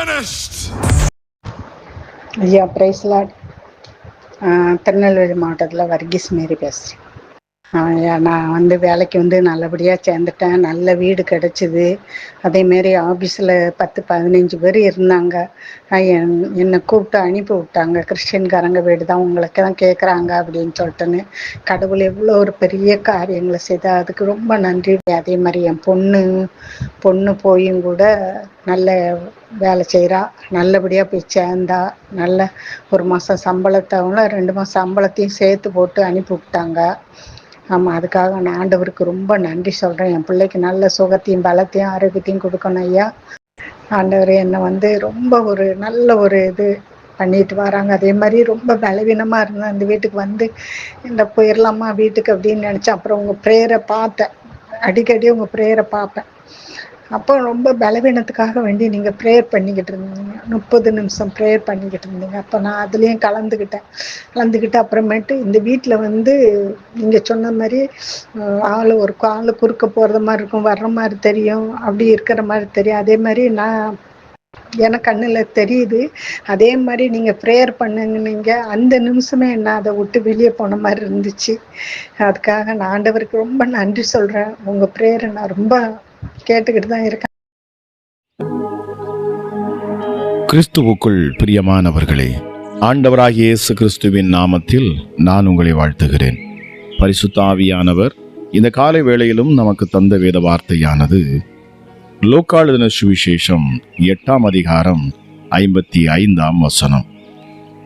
finished. అయ్యా ప్రైస్లా తిరునెల్వేలి మాటల్లో Verghese Mary pastry நான் வந்து வேலைக்கு வந்து நல்லபடியாக சேர்ந்துட்டேன். நல்ல வீடு கிடச்சிது. அதேமாரி ஆஃபீஸில் பத்து பதினஞ்சு பேர் இருந்தாங்க. என்- என்னை கூப்பிட்டு அனுப்பி விட்டாங்க. கிறிஸ்டின்காரங்க வீடு தான். உங்களுக்கு தான் கேட்குறாங்க அப்படின்னு சொல்லிட்டுன்னு. கடவுள் எவ்வளோ ஒரு பெரிய காரியங்களை செய்தா அதுக்கு ரொம்ப நன்றி. அதே மாதிரி என் பொண்ணு பொண்ணு போயும் கூட நல்ல வேலை செய்கிறா நல்லபடியாக போய் சேர்ந்தா. நல்ல ஒரு மாதம் சம்பளத்தவங்கள ரெண்டு மாதம் சம்பளத்தையும் சேர்த்து போட்டு அனுப்பி விட்டாங்க. ஆமாம் அதுக்காக நான் ஆண்டவருக்கு ரொம்ப நன்றி சொல்கிறேன் என் பிள்ளைக்கு நல்ல சுகத்தையும் பலத்தையும் ஆரோக்கியத்தையும் கொடுக்கணும் ஐயா. ஆண்டவர் என்னை வந்து ரொம்ப ஒரு நல்ல ஒரு இது பண்ணிட்டு வராங்க. அதே மாதிரி ரொம்ப பலவீனமாக இருந்தேன். அந்த வீட்டுக்கு வந்து இந்த போயிடலாமா வீட்டுக்கு அப்படின்னு நினச்சேன் அப்புறம் உங்கள் ப்ரேயரை பார்த்தேன். அடிக்கடி உங்கள் ப்ரேயரை பார்ப்பேன். அப்போ ரொம்ப பலவீனத்துக்காக வேண்டி நீங்கள் ப்ரேயர் பண்ணிக்கிட்டு இருந்தீங்க. முப்பது நிமிஷம் ப்ரேயர் பண்ணிக்கிட்டு இருந்தீங்க. அப்போ நான் அதுலேயும் கலந்துக்கிட்டேன் கலந்துக்கிட்டு அப்புறமேட்டு இந்த வீட்டில் வந்து நீங்கள் சொன்ன மாதிரி ஆள் ஒரு ஆள் குறுக்க போகிறது மாதிரி இருக்கும் வர்ற மாதிரி தெரியும் அப்படி இருக்கிற மாதிரி தெரியும். அதே மாதிரி நான் எனக்கு கண்ணில் தெரியுது. அதே மாதிரி நீங்கள் ப்ரேயர் பண்ணுங்க அந்த நிமிஷமே என்ன அதை விட்டு வெளியே போன மாதிரி இருந்துச்சு. அதுக்காக நான் ஆண்டவருக்கு ரொம்ப நன்றி சொல்கிறேன் உங்கள் ப்ரேயரை நான் ரொம்ப கேட்டுக்கிட்டு தான் இருக்கேன். கிறிஸ்துவுக்குள் பிரியமானவர்களே ஆண்டவராகிய இயேசு கிறிஸ்துவின் நாமத்தில் நான் உங்களை வாழ்த்துகிறேன். பரிசுத்த ஆவியானவர் இந்த காலை வேளையிலும் நமக்கு தந்த வேத வார்த்தையானது லோக்காளுதின சுவிசேஷம் எட்டாம் அதிகாரம் ஐம்பத்தி ஐந்தாம் வசனம்.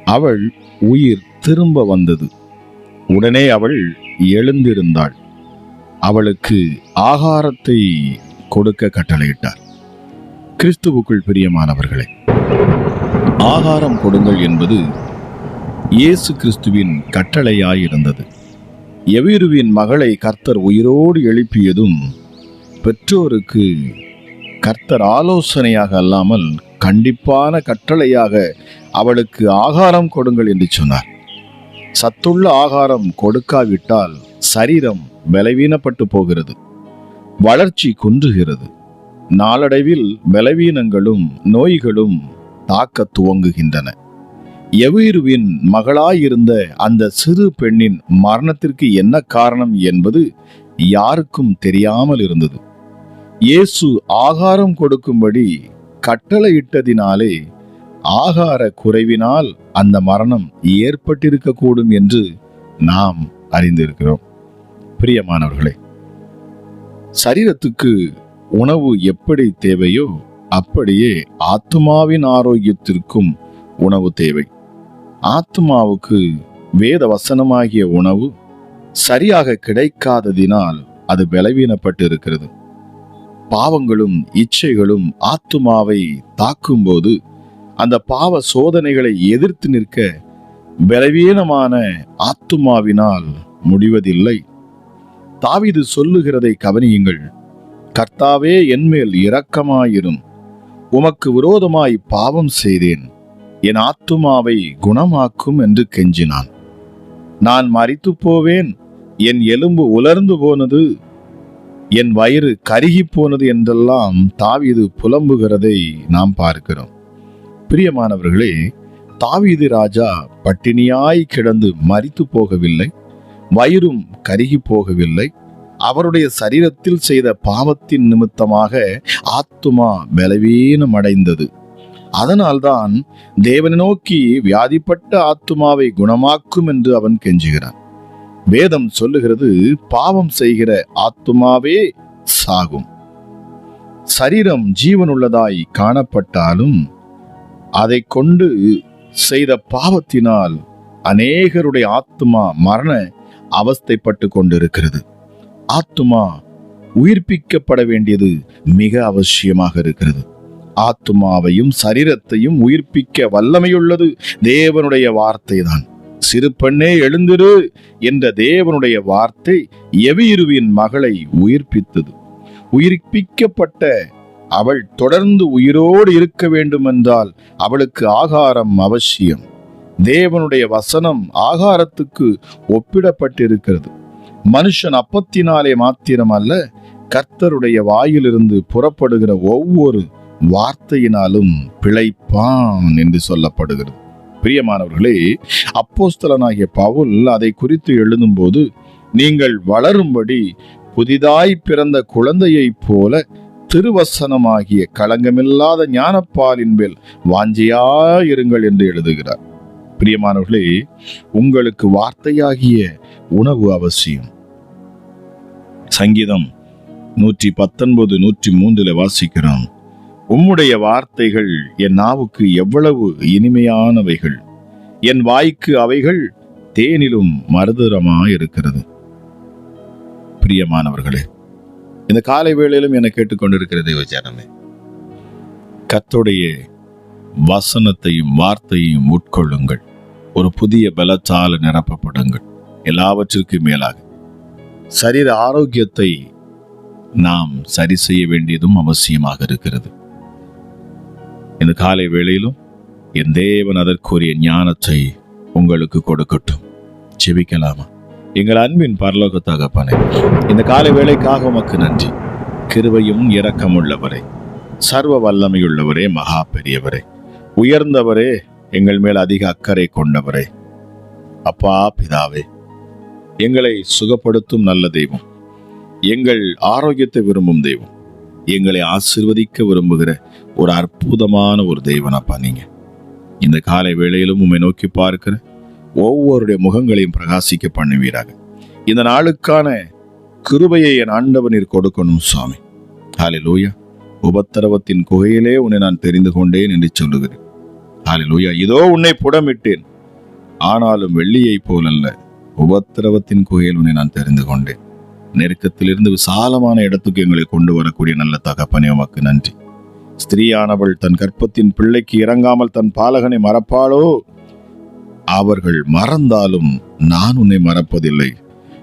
அவள் உயிர் திரும்ப வந்தது. உடனே அவள் எழுந்திருந்தாள். அவளுக்கு ஆகாரத்தை கொடுக்க கட்டளையிட்டார். கிறிஸ்துவுக்குள் பிரியமானவர்களே ஆகாரம் கொடுங்கள் என்பது இயேசு கிறிஸ்துவின் கட்டளையாயிருந்தது. எவிருவின் மகளை கர்த்தர் உயிரோடு எழுப்பியதும் பெற்றோருக்கு கர்த்தர் ஆலோசனையாக அல்லாமல் கண்டிப்பான கட்டளையாக அவளுக்கு ஆகாரம் கொடுங்கள் என்று சொன்னார். சத்துள்ள ஆகாரம் கொடுக்காவிட்டால் சரீரம் பலவீனப்பட்டு போகிறது. வளர்ச்சி குன்றுகிறது. நாளடைவில் பலவீனங்களும் நோய்களும் தாக்கத் துவங்குகின்றன. எவீருவின் மகளாயிருந்த அந்த சிறு பெண்ணின் மரணத்திற்கு என்ன காரணம் என்பது யாருக்கும் தெரியாமல் இருந்தது. இயேசு ஆகாரம் கொடுக்கும்படி கட்டளையிட்டதினாலே ஆகார குறைவினால் அந்த மரணம் ஏற்பட்டிருக்கக்கூடும் என்று நாம் அறிந்திருக்கிறோம். பிரியமானவர்களே சரீரத்துக்கு உணவு எப்படி தேவையோ அப்படியே ஆத்துமாவின் ஆரோக்கியத்திற்கும் உணவு தேவை. ஆத்துமாவுக்கு வேத வசனமாகிய உணவு சரியாக கிடைக்காததினால் அது பலவீனப்பட்டு இருக்கிறது பாவங்களும் இச்சைகளும் ஆத்துமாவை தாக்கும்போது அந்த பாவ சோதனைகளை எதிர்த்து நிற்க பலவீனமான ஆத்துமாவினால் முடிவதில்லை. தாவிது சொல்லுகிறதை கவனியுங்கள். கர்த்தாவே என்மேல் இரக்கமாயிரும். உமக்கு விரோதமாய் பாவம் செய்தேன். என் ஆத்துமாவை குணமாக்கும் என்று கெஞ்சினான். நான் மறித்து போவேன் என் எலும்பு உலர்ந்து போனது. என் வயிறு கருகிப் போனது என்றெல்லாம் தாவீது புலம்புகிறதை நாம் பார்க்கிறோம். பிரியமானவர்களே தாவீது ராஜா பட்டினியாய் கிடந்து மறித்து போகவில்லை. வயிறும் கருகி போகவில்லை. அவருடைய சரீரத்தில் செய்த பாவத்தின் நிமித்தமாக ஆத்துமா பலவீனம் அடைந்தது. அதனால்தான் தேவனை நோக்கி வியாதிப்பட்ட ஆத்துமாவை குணமாக்கும் என்று அவன் கெஞ்சுகிறான். வேதம் சொல்லுகிறது பாவம் செய்கிற ஆத்துமாவே சாகும். சரீரம் ஜீவனுள்ளதாய் காணப்பட்டாலும் அதை கொண்டு செய்த பாவத்தினால் அநேகருடைய ஆத்துமா மரண அவஸ்தைப்பட்டு கொண்டிருக்கிறது ஆத்துமா உயிர்ப்பிக்கப்பட வேண்டியது மிக அவசியமாக இருக்கிறது. ஆத்துமாவையும் சரீரத்தையும் உயிர்ப்பிக்க வல்லமையுள்ளது தேவனுடைய வார்த்தைதான். சிறு பெண்ணே எழுந்திரு என்ற தேவனுடைய வார்த்தை எவியிருவின் மகளை உயிர்ப்பித்தது. உயிர்ப்பிக்கப்பட்ட அவள் தொடர்ந்து உயிரோடு இருக்க வேண்டுமென்றால் அவளுக்கு ஆகாரம் அவசியம். தேவனுடைய வசனம் ஆகாரத்துக்கு ஒப்பிடப்பட்டிருக்கிறது. மனுஷன் அப்பத்தினாலே மாத்திரமல்ல கர்த்தருடைய வாயிலிருந்து புறப்படுகிற ஒவ்வொரு வார்த்தையினாலும் பிழைப்பான் என்று சொல்லப்படுகிறது. பிரியமானவர்களே அப்போஸ்தலனாகிய பவுல் அதை குறித்து எழுதும்போது நீங்கள் வளரும்படி புதிதாய் பிறந்த குழந்தையைப் போல திருவசனமாகிய களங்கமில்லாத ஞானப்பாலின் மேல் வாஞ்சியாயிருங்கள் என்று எழுதுகிறார். பிரியமானவர்களே உங்களுக்கு வார்த்தையாகிய உணவு அவசியம். சங்கீதம் நூற்றி பத்தொன்பது நூற்றி மூன்றில் வாசிக்கிறோம் உம்முடைய வார்த்தைகள் என் நாவுக்கு எவ்வளவு இனிமையானவைகள். என் வாய்க்கு அவைகள் தேனிலும் மருதரமாயிருக்கிறது. பிரியமானவர்களே இந்த காலை வேளையிலும் என கேட்டுக்கொண்டிருக்கிற தேவஜானமே கர்த்தருடைய வசனத்தையும் வார்த்தையும் உட்கொள்ளுங்கள். ஒரு புதிய பலத்தால் நிரப்பப்படுங்கள். எல்லாவற்றிற்கும் மேலாக. சரீர ஆரோக்கியத்தை நாம் சரி செய்ய வேண்டியதும் அவசியமாக இருக்கிறது. இந்த காலை வேளையிலும் என் தேவன் அதற்குரிய ஞானத்தை உங்களுக்கு கொடுக்கட்டும். ஜெபிக்கலாமா? எங்கள் அன்பின் பரலோக தகப்பனே இந்த காலை வேளைக்காக உமக்கு நன்றி. கிருவையும் இரக்கமுள்ளவரே சர்வ வல்லமையுள்ளவரே மகா பெரியவரே. உயர்ந்தவரே எங்கள் மேல் அதிக அக்கறை கொண்டவரே. அப்பா பிதாவே எங்களை சுகப்படுத்தும் நல்ல தெய்வம். எங்கள் ஆரோக்கியத்தை விரும்பும் தெய்வம். எங்களை ஆசிர்வதிக்க விரும்புகிற ஒரு அற்புதமான ஒரு தெய்வனப்பா நீங்க. இந்த காலை வேளையிலும் உம்மை நோக்கி பார்க்கிற ஒவ்வொருடைய முகங்களையும் பிரகாசிக்க பண்ணுவீராக. இந்த நாளுக்கான கிருபையை என் ஆண்டவனில் கொடுக்கணும் சுவாமி. ஹalleluya. உபத்திரவத்தின் குகையிலே உன்னை நான் தெரிந்து கொண்டேன் என்று சொல்லுகிறேன். ஹalleluya. இதோ உன்னை புடமிட்டேன். ஆனாலும் வெள்ளியைப் போலல்ல. உபத்திரவத்தின் குகையில் உன்னை நான் தெரிந்து கொண்டேன். நெருக்கத்திலிருந்து விசாலமான இடத்துக்கு எங்களை கொண்டு வரக்கூடிய நல்ல தகப்பனே உமக்கு நன்றி. ஸ்திரீயானவள் தன் கற்பத்தின் பிள்ளைக்கு இறங்காமல் தன் பாலகனை மறப்பாளோ? அவர்கள் மறந்தாலும் நான் உன்னை மறப்பதில்லை.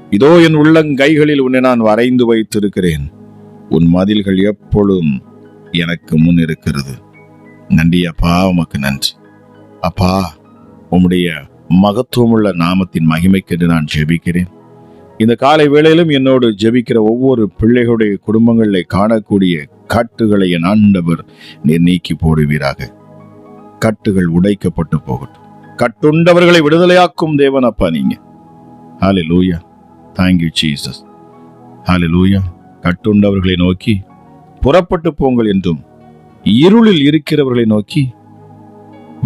இதோ என் உள்ளங்கைகளில் உன்னை நான் வரைந்து வைத்திருக்கிறேன். உன் மதில்கள் எப்பொழுதும் எனக்கு முன் இருக்கிறது. நன்றி அப்பா உமக்கு நன்றி. அப்பா உம்முடைய மகத்துவமுள்ள நாமத்தின் மகிமைக்கென்று நான் ஜெபிக்கிறேன். இந்த காலை வேளையிலும் என்னோடு ஜெபிக்கிற ஒவ்வொரு பிள்ளைகளுடைய குடும்பங்களில் காணக்கூடிய கட்டுகளை என் ஆண்டவர் நீர் நீக்கி போடுவீராக. கட்டுகள் உடைக்கப்பட்டு போகட்டும். கட்டுண்டவர்களை விடுதலையாக்கும் தேவன் அப்பா நீங்க. ஹாலே லூயா தேங்க்யூ ஜீசஸ் ஹாலே லூயா கட்டுண்டவர்களை நோக்கி புறப்பட்டு போங்கள் என்றும் இருளில் இருக்கிறவர்களை நோக்கி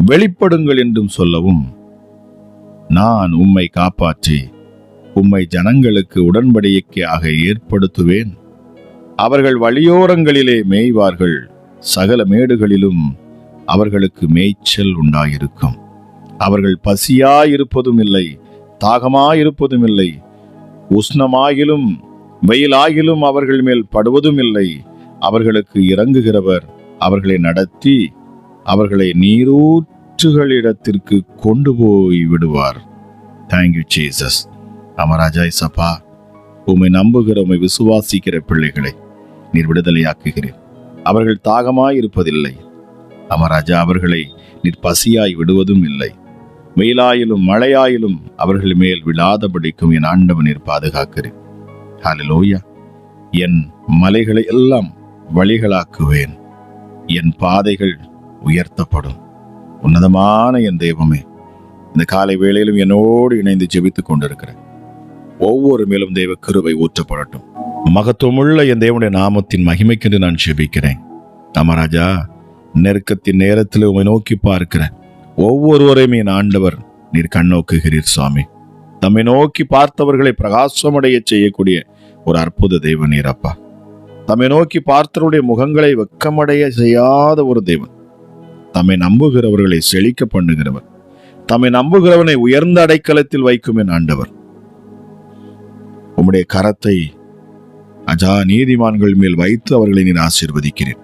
வெளிப்படுங்கள் என்றும் சொல்லவும் நான் உம்மை காப்பாற்றி உம்மை ஜனங்களுக்கு உடன்படிக்கையாக ஏற்படுத்துவேன். அவர்கள் வழியோரங்களிலே மேய்வார்கள் சகல மேடுகளிலும் அவர்களுக்கு மேய்ச்சல் உண்டாயிருக்கும். அவர்கள் பசியாயிருப்பதும் இல்லை தாகமாயிருப்பதும் இல்லை உஷ்ணமாகிலும் வெயிலாகிலும் அவர்கள் மேல் படுவதும் இல்லை அவர்களுக்கு இறங்குகிறவர் அவர்களை நடத்தி அவர்களை நீரூற்றுகளிடத்திற்கு கொண்டு போய் விடுவார். தேங்க்யூ ஜீசஸ் அமராஜா இசப்பா உம்மை நம்புகிற உம்மை விசுவாசிக்கிற பிள்ளைகளை நீர் விடுதலையாக்குகிறேன் அவர்கள் தாகமாய் இருப்பதில்லை அமராஜா அவர்களை நீர் பசியாய் விடுவதும் இல்லை. வெயிலாயிலும் மழையாயிலும் அவர்கள் மேல் விழாதபடிக்கும் என் ஆண்டவன் நீர் பாதுகாக்கிறேன் ஹalleluya என் மலைகளை எல்லாம் வழிகளாக்குவேன். என் பாதைகள் உயர்த்தப்படும். உன்னதமான என் தெய்வமே இந்த காலை வேளையிலும் என்னோடு இணைந்து ஜெபித்துக் கொண்டிருக்கிறேன். ஒவ்வொரு மேலும் தெய்வ கிருவை ஊற்றப்படட்டும். மகத்துவமுள்ள என் தேவனுடைய நாமத்தின் மகிமைக்கென்று நான் ஜெபிக்கிறேன். தமராஜா நெருக்கத்தின் நேரத்தில் உம்மை நோக்கி பார்க்கிறேன் ஒவ்வொருவரையும் என் ஆண்டவர் நீர் கண்ணோக்குகிறீர் சுவாமி. தம்மை நோக்கி பார்த்தவர்களை பிரகாசமடைய செய்யக்கூடிய ஒரு அற்புத தெய்வ நீரப்பா தம்மை நோக்கி பார்த்தவருடைய முகங்களை வெக்கமடைய செய்யாத ஒரு தேவன். தம்மை நம்புகிறவர்களை செழிக்க பண்ணுகிறவர். தம்மை நம்புகிறவனை உயர்ந்த அடைக்கலத்தில் வைக்கும் என் ஆண்டவர். உம்முடைய கரத்தை அஜா நீதிமான்கள் மேல் வைத்து அவர்களை நீர் ஆசீர்வதிக்கிறேன்.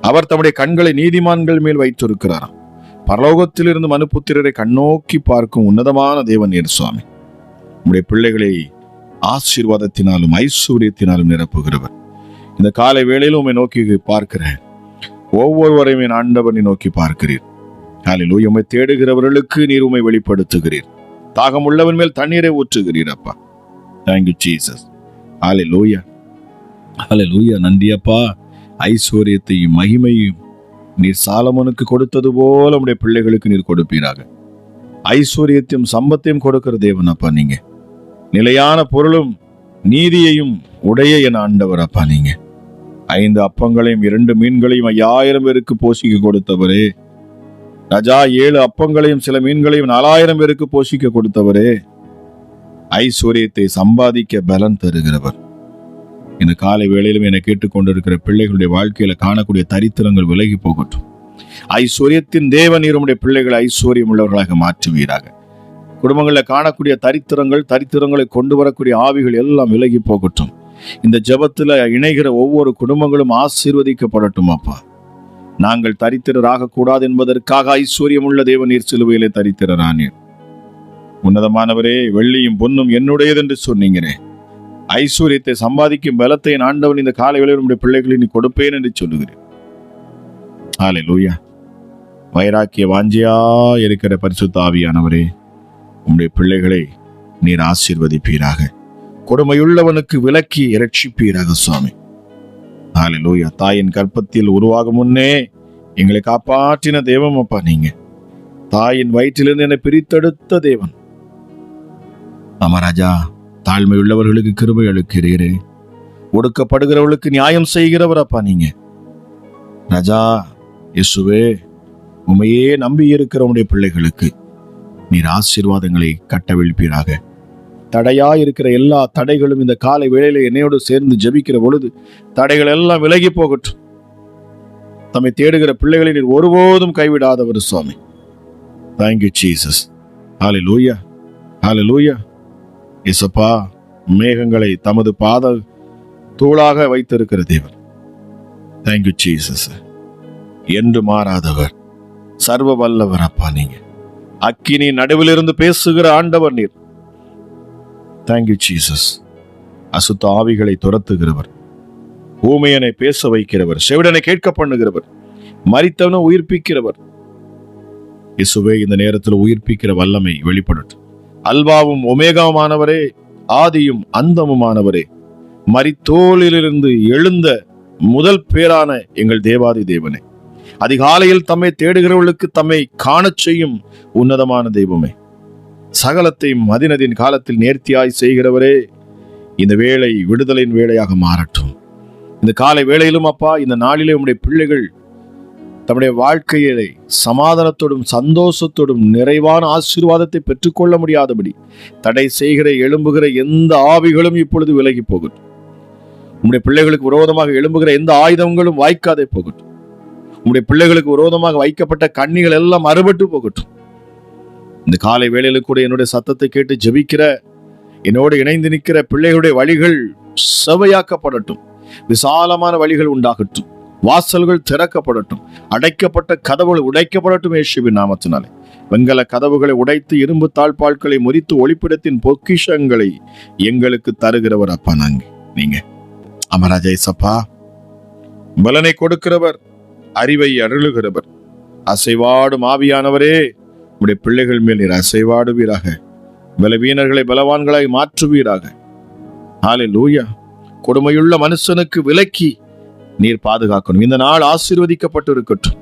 அவர் தம்முடைய கண்களை நீதிமான்கள் மேல் வைத்திருக்கிறாராம் பரலோகத்திலிருந்து மனுப்புத்திரரை கண்ணோக்கி பார்க்கும் உன்னதமான தேவன் நீர் சுவாமி. உம்முடைய பிள்ளைகளை ஆசீர்வாதத்தினாலும் ஐஸ்வர்யத்தினாலும் நிரப்புகிறவர். இந்த காலை வேளையில் உம்மை நோக்கி பார்க்கிறேன். ஒவ்வொருவரையும் என் ஆண்டவனை நோக்கி பார்க்கிறீர். காலையில் உம்மை தேடுகிறவர்களுக்கு நீர் உம்மை வெளிப்படுத்துகிறீர். தாகம் உள்ளவன் மேல் தண்ணீரை ஊற்றுகிறீர் அப்பா. தேங்க்யூ ஜீசஸ் ஹalleluya ஹalleluya நன்றி அப்பா. ஐஸ்வர்யத்தையும் மகிமையும் நீர் சாலமனுக்கு கொடுத்தது போல உடைய பிள்ளைகளுக்கு நீர் கொடுப்பீராக. ஐஸ்வர்யத்தையும் சம்பத்தையும் கொடுக்கிற தேவன் அப்பா நீங்க. நிலையான பொருளும் நீதியையும் உடைய என ஆண்டவர் அப்பா நீங்கள் ஐந்து அப்பங்களையும் இரண்டு மீன்களையும் ஐயாயிரம் பேருக்கு போஷிக்க கொடுத்தவரே. ரஜா ஏழு அப்பங்களையும் சில மீன்களையும் நாலாயிரம் பேருக்கு போஷிக்க கொடுத்தவரே. ஐஸ்வர்யத்தை சம்பாதிக்க பலன் தருகிறவர். இந்த காலை வேளையிலும் என்னை கேட்டுக்கொண்டிருக்கிற பிள்ளைகளுடைய வாழ்க்கையில காணக்கூடிய தரித்திரங்கள் விலகி போகட்டும். ஐஸ்வர்யத்தின் தேவன் இருமுடைய பிள்ளைகளை ஐஸ்வர்யம் உள்ளவர்களாக மாற்றுவீராக. குடும்பங்களில் காணக்கூடிய தரித்திரங்கள் தரித்திரங்களை கொண்டு வரக்கூடிய ஆவிகள் எல்லாம் விலகி போகட்டும். இந்த ஜெபத்துல இணைகிற ஒவ்வொரு குடும்பங்களும் ஆசீர்வதிக்கப்படட்டும் அப்பா. நாங்கள் தரித்திரராக கூடாது என்பதற்காக ஐஸ்வர்யம் உள்ள தேவ நீர் சிலுவையிலே தரித்திரரானீர். உன்னதமானவரே வெள்ளியும் பொன்னும் என்னுடையது என்று சொன்னீங்களே ஐஸ்வர்யத்தை சம்பாதிக்கும் பலத்தை ஆண்டவன் இந்த காலை வேளையில் உம்முடைய பிள்ளைகளை நீ கொடுப்பேன் என்று சொல்லுகிறேன். ஆலே லூயா வைராக்கிய வாஞ்சியா இருக்கிற பரிசுத்த ஆவியானவரே உம்முடைய பிள்ளைகளை நீர் ஆசீர்வதிப்பீராக. கொடுமையுள்ளவனுக்கு விலக்கி இரட்சிப்பீராக சுவாமி. ஆலே தாயின் கற்பத்தில் உருவாகும் முன்னே எங்களை காப்பாற்றின தெய்வம் அப்பா நீங்க. தாயின் வயிற்றிலிருந்து என்னை பிரித்தெடுத்த தேவன். அமராஜா தாழ்மை உள்ளவர்களுக்கு கிருபை அளிக்கிறீரே. ஒடுக்கப்படுகிறவர்களுக்கு நியாயம் செய்கிறவர் அப்பா நீங்க. ராஜா இயேசுவே உமையே நம்பி இருக்கிற உடைய பிள்ளைகளுக்கு நீர் ஆசீர்வாதங்களை கட்டவிழ்ப்பீராக. தடையா இருக்கிற எல்லா தடைகளும் இந்த காலை வேளையில என்னையோடு சேர்ந்து ஜெபிக்கிற பொழுது தடைகள் எல்லாம் விலகி போகட்டும். தம்மை தேடுகிற பிள்ளைகளை நீர் ஒருபோதும் கைவிடாதவர் சுவாமி. தேங்க்யூ ஜீசஸ் ஹாலி லூயா ஹாலி லூயா இசப்பா மேகங்களை தமது பாத தூளாக வைத்திருக்கிற தேவன். தேங்க்யூ ஜீசஸ் என்று மாறாதவர் சர்வ வல்லவர் அப்பா நீங்க. அக்கினி நடுவிலிருந்து பேசுகிற ஆண்டவர் நீர். தேங்க்யூ ஜீசஸ் அசுத்த ஆவிகளை துரத்துகிறவர். ஊமையனை பேச வைக்கிறவர். செவிடனை கேட்க பண்ணுகிறவர். மறித்தவனை உயிர்ப்பிக்கிறவர். இசுவே இந்த நேரத்தில் உயிர்ப்பிக்கிற வல்லமை வெளிப்படட்டும் அல்வாவும் ஒமேகாவுமானவரே ஆதியும் அந்தமுமானவரே மரித்தோலிலிருந்து எழுந்த முதல் பேரான எங்கள் தேவாதி தேவனே. அதிகாலையில் தம்மை தேடுகிறவர்களுக்கு தம்மை காணச் செய்யும் உன்னதமான தெய்வமே. சகலத்தை மதினதின் காலத்தில் நேர்த்தியாய் செய்கிறவரே இந்த வேளை விடுதலின் வேளையாக மாறட்டும். இந்த காலை வேளையிலும் அப்பா இந்த நாளிலே உம்முடைய பிள்ளைகள் தம்முடைய வாழ்க்கையிலே சமாதானத்தோடும் சந்தோஷத்தோடும் நிறைவான ஆசீர்வாதத்தை பெற்றுக்கொள்ள முடியாதபடி தடை செய்கிற எழும்புகிற எந்த ஆவிகளும் இப்பொழுது விலகி போகட்டும். உம்முடைய பிள்ளைகளுக்கு விரோதமாக எழும்புகிற எந்த ஆயுதங்களும் வாய்க்காதே போகட்டும். உம்முடைய பிள்ளைகளுக்கு விரோதமாக வைக்கப்பட்ட கண்ணிகள் எல்லாம் அறுபட்டு போகட்டும். இந்த காலை வேளையில கூட என்னுடைய சத்தத்தை கேட்டு ஜெபிக்கிற என்னோடு இணைந்து நிற்கிற பிள்ளைகளுடைய வழிகள் செவையாக்கப்படட்டும். விசாலமான வழிகள் உண்டாகட்டும். வாசல்கள் திறக்கப்படட்டும். அடைக்கப்பட்ட கதவுகள் உடைக்கப்படட்டும் ஏசுவின் நாமத்தினாலே. வெங்கல கதவுகளை உடைத்து இரும்பு தாழ்பால்களை முறித்து ஒளிப்பிடத்தின் பொக்கிஷங்களை எங்களுக்கு தருகிறவர் அப்பா நாங்க நீங்க. அமராஜா இசப்பா பலனை கொடுக்கிறவர் அறிவை அருளுகிறவர். அசைவாடும் ஆவியானவரே. உடைய பிள்ளைகள் மேல் நீர் அசைவாடுவீராக. பலவீனர்களை பலவான்களாய் மாற்றுவீராக. ஆலை லூயா கொடுமையுள்ள மனுஷனுக்கு விலக்கி நீர் பாதுகாக்கணும். இந்த நாள் ஆசீர்வதிக்கப்பட்டு இருக்கட்டும்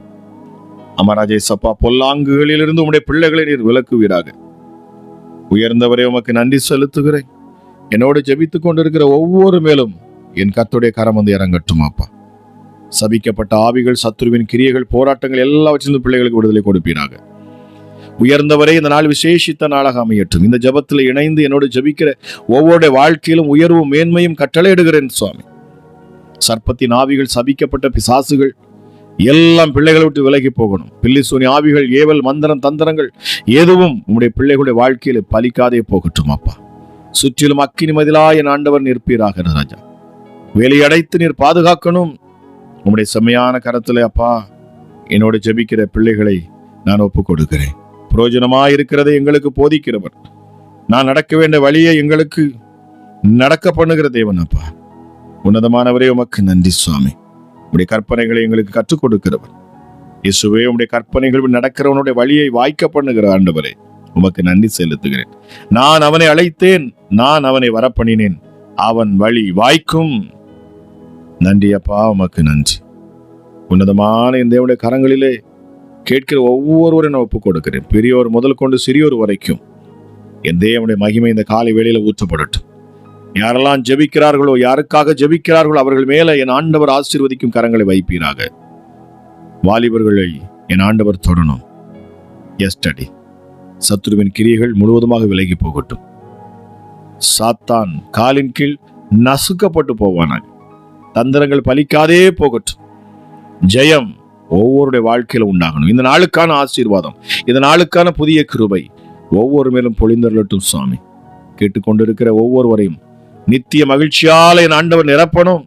அமராஜே சப்பா பொல்லாங்குகளிலிருந்து உம்முடைய பிள்ளைகளை நீர் விலக்குவீராக. உயர்ந்தவரே உமக்கு நன்றி செலுத்துகிறேன். என்னோடு ஜெபித்துக் கொண்டிருக்கிற ஒவ்வொரு மேலும் என் கத்துடைய கரம் வந்து இறங்கட்டும் அப்பா. சபிக்கப்பட்ட ஆவிகள் சத்துருவின் கிரியைகள் போராட்டங்கள் எல்லாவற்றிலிருந்து பிள்ளைகளுக்கு விடுதலை கொடுப்பீராக. உயர்ந்தவரே இந்த நாள் விசேஷித்த நாளாக அமையட்டும். இந்த ஜெபத்தில் இணைந்து என்னோடு ஜெபிக்கிற ஒவ்வொரு வாழ்க்கையிலும் உயர்வும் மேன்மையும் கட்டளையிடுகிறேன் சுவாமி. சர்ப்பத்தின் ஆவிகள் சபிக்கப்பட்ட பிசாசுகள் எல்லாம் பிள்ளைகளை விட்டு விலகி போகணும். பில்லி சூனி ஆவிகள் ஏவல் மந்திரம் தந்திரங்கள் எதுவும் உங்களுடைய பிள்ளைகளுடைய வாழ்க்கையில் பலிக்காதே போகட்டும் அப்பா. சுற்றிலும் அக்கினி மதிலா என் ஆண்டவர் நிற்பீராக ராஜா. வேலையடைத்து நீர் பாதுகாக்கணும். உம்முடைய செம்மையான கரத்தில் அப்பா என்னோட ஜெபிக்கிற பிள்ளைகளை நான் ஒப்புக் கொடுக்கிறேன் பிரயோஜனமாயிருக்கிறதை எங்களுக்கு போதிக்கிறவர். நான் நடக்க வேண்டிய வழியை எங்களுக்கு நடக்க பண்ணுகிற தேவன் அப்பா உன்னதமானவரே உமக்கு நன்றி சுவாமி. உடைய கற்பனைகளை எங்களுக்கு கற்றுக் கொடுக்கிறவர். இயேசுவே உடைய கற்பனைகள் நடக்கிறவனுடைய வழியை வாய்க்க பண்ணுகிற ஆண்டவரே உமக்கு நன்றி செலுத்துகிறேன். நான் அவனை அழைத்தேன் நான் அவனை வரப்பண்ணினேன். அவன் வழி வாய்க்கும். நன்றி அப்பா உமக்கு நன்றி. உன்னதமான இந்த தேவனுடைய கரங்களிலே கேட்கிற ஒவ்வொருவரும் நான் ஒப்புக் கொடுக்கிறேன் பெரியோர் முதல் கொண்டு சிறியோர் வரைக்கும். என் தேவனுடைய மகிமை இந்த காலை வேளையில் ஊற்றப்படட்டும். யாரெல்லாம் ஜெபிக்கிறார்களோ யாருக்காக ஜெபிக்கிறார்களோ அவர்கள் மேலே என் ஆண்டவர் ஆசீர்வதிக்கும் கரங்களை வைப்பீராக. வாலிபர்களை என் ஆண்டவர் தொடணும். எஸ்டடி சத்ருவின் கிரியைகள் முழுவதுமாக விலகி போகட்டும். சாத்தான் காலின் கீழ் நசுக்கப்பட்டு போவானாய். தந்திரங்கள் பலிக்காதே போகட்டும். ஜெயம் ஒவ்வொருடைய வாழ்க்கையில உண்டாகணும். இந்த நாளுக்கான ஆசீர்வாதம் இந்த நாளுக்கான புதிய கிருபை ஒவ்வொரு மேலும் பொழிந்தருளட்டும் சுவாமி. கேட்டுக்கொண்டிருக்கிற ஒவ்வொருவரையும் நித்திய மகிழ்ச்சியால் என் ஆண்டவர் நிரப்பணும்.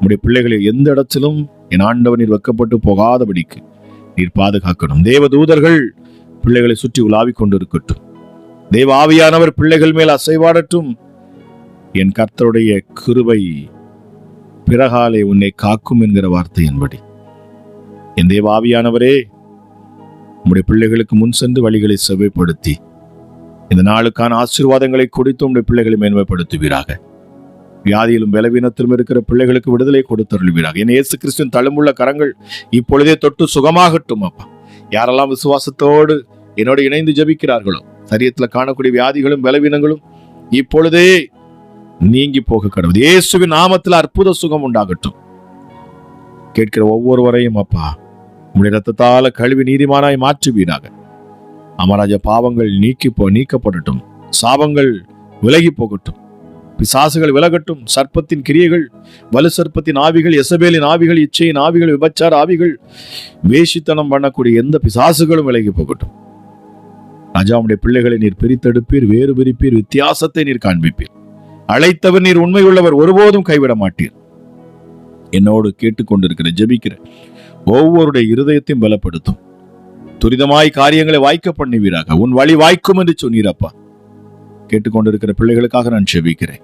உம்முடைய பிள்ளைகளை எந்த இடத்திலும் என் ஆண்டவர் நீர் வைக்கப்பட்டு போகாதபடிக்கு நீர் பாதுகாக்கணும். தேவ தூதர்கள் பிள்ளைகளை சுற்றி உலாவிக் கொண்டிருக்கட்டும். தேவ ஆவியானவர் பிள்ளைகள் மேல் அசைவாடட்டும். என் கர்த்தருடைய கிருபை பிறகாலே உன்னை காக்கும் என்கிற வார்த்தையின்படி. என் தேவாவியானவரே உம்முடைய பிள்ளைகளுக்கு முன் சென்று வழிகளை செவ்வைப்படுத்தி இந்த நாளுக்கான ஆசீர்வாதங்களை கொடுத்து உம்முடைய பிள்ளைகளை மேன்மைப்படுத்துவீராக. வியாதியிலும் பலவீனத்திலும் இருக்கிற பிள்ளைகளுக்கு விடுதலை கொடுத்தருள்வீராக. என் இயேசு கிறிஸ்துவின் தழும்புள்ள கரங்கள் இப்பொழுதே தொட்டு சுகமாகட்டும் அப்பா. யாரெல்லாம் விசுவாசத்தோடு என்னோடு இணைந்து ஜெபிக்கிறார்களோ சரியத்தில் காணக்கூடிய வியாதிகளும் பலவீனங்களும் இப்பொழுதே நீங்கி போக கடவுள். இயேசுவின் நாமத்தில் அற்புத சுகம் உண்டாகட்டும். கேட்கிற ஒவ்வொருவரையும் அப்பா உம்முடைய ரத்தத்தால கழுவி நீதிமானாய் மாற்றுவீராக. அமராஜ பாவங்கள் நீக்கி போ நீக்கப்படட்டும். சாபங்கள் விலகி போகட்டும். பிசாசுகள் விலகட்டும். சர்ப்பத்தின் கிரியைகள் வலு சர்ப்பத்தின் ஆவிகள் எசபேலின் ஆவிகள் இச்சையின் ஆவிகள் விபச்சார ஆவிகள் வேஷித்தனம் பண்ணக்கூடிய எந்த பிசாசுகளும் விலகி போகட்டும். ராஜாவுடைய பிள்ளைகளை நீர் பிரித்தெடுப்பீர் வேறு பிரிப்பீர் வித்தியாசத்தை நீர் காண்பிப்பீர். அழைத்தவர் நீர் உண்மையுள்ளவர் ஒருபோதும் கைவிட மாட்டீர் என்னோடு கேட்டுக்கொண்டிருக்கிற ஜெபிக்கிற ஒவ்வொருடைய இருதயத்தையும் பலப்படுத்தும். துரிதமாய் காரியங்களை வாய்க்க பண்ணுவீராக. உன் வழி வாய்க்கும் என்று சொன்னீரப்பா. கேட்டுக்கொண்டிருக்கிற பிள்ளைகளுக்காக நான் செவிக்கிறேன்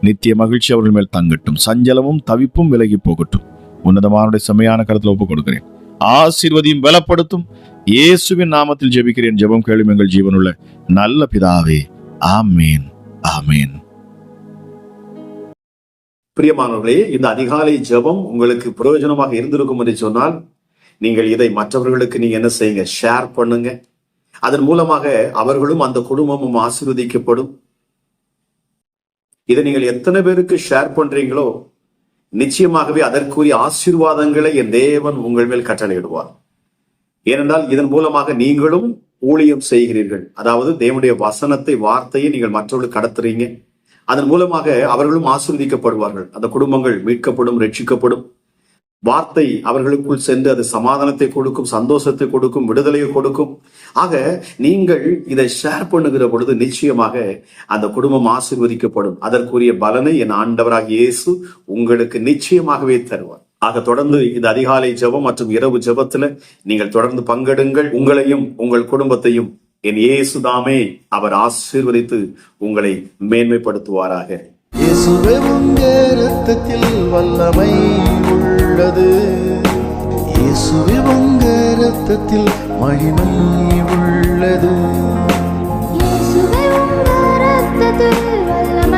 நித்திய மகிழ்ச்சி அவர்கள் மேல் தங்கட்டும். சஞ்சலமும் தவிப்பும் விலகி போகட்டும். உன்னதமானுடைய செம்மையான கருத்தில் ஒப்புக் கொடுக்கிறேன் ஆசீர்வதியும் பலப்படுத்தும். இயேசுவின் நாமத்தில் ஜெபிக்கிறேன். ஜெபம் கேளும் எங்கள் ஜீவனுள்ள நல்ல பிதாவே. ஆமேன். ஆமேன். பிரியமானவர்களே இந்த அதிகாலை ஜெபம் உங்களுக்கு பிரயோஜனமாக இருந்திருக்கும் என்று சொன்னால் நீங்கள் இதை மற்றவர்களுக்கு நீங்க என்ன செய்யுங்க? ஷேர் பண்ணுங்க. அதன் மூலமாக அவர்களும் அந்த குடும்பமும் ஆசீர்வதிக்கப்படும். இதை நீங்கள் எத்தனை பேருக்கு ஷேர் பண்றீங்களோ நிச்சயமாகவே அதற்குரிய ஆசீர்வாதங்களை என் தேவன் உங்கள் மேல் கட்டளையிடுவார். ஏனென்றால் இதன் மூலமாக நீங்களும் ஊழியம் செய்கிறீர்கள். அதாவது தேவனுடைய வசனத்தை வார்த்தையை நீங்கள் மற்றவர்களுக்கு கடத்துறீங்க. அதன் மூலமாக அவர்களும் ஆசிர்வதிக்கப்படுவார்கள். அந்த குடும்பங்கள் மீட்கப்படும் ரட்சிக்கப்படும். வார்த்தை அவர்களுக்குள் சென்று அது சமாதானத்தை கொடுக்கும் சந்தோஷத்தை கொடுக்கும் விடுதலையை கொடுக்கும். ஆக நீங்கள் இதை ஷேர் பண்ணுகிற பொழுது நிச்சயமாக அந்த குடும்பம் ஆசிர்வதிக்கப்படும். அதற்குரிய பலனை என் ஆண்டவராக இயேசு உங்களுக்கு நிச்சயமாகவே தருவார். ஆக தொடர்ந்து இந்த அதிகாலை ஜெபம் மற்றும் இரவு ஜபத்துல நீங்கள் தொடர்ந்து பங்கெடுங்கள். உங்களையும் உங்கள் குடும்பத்தையும் என் இயேசு தாமே அவர் ஆசீர்வதித்து உங்களை மேன்மைப்படுத்துவாராக. இரத்தத்தில் வல்லமை உள்ளது. இயேசுவே உங்க இரத்தத்தில் மகிமை உள்ளது. ரத்தத்தில் வல்லமை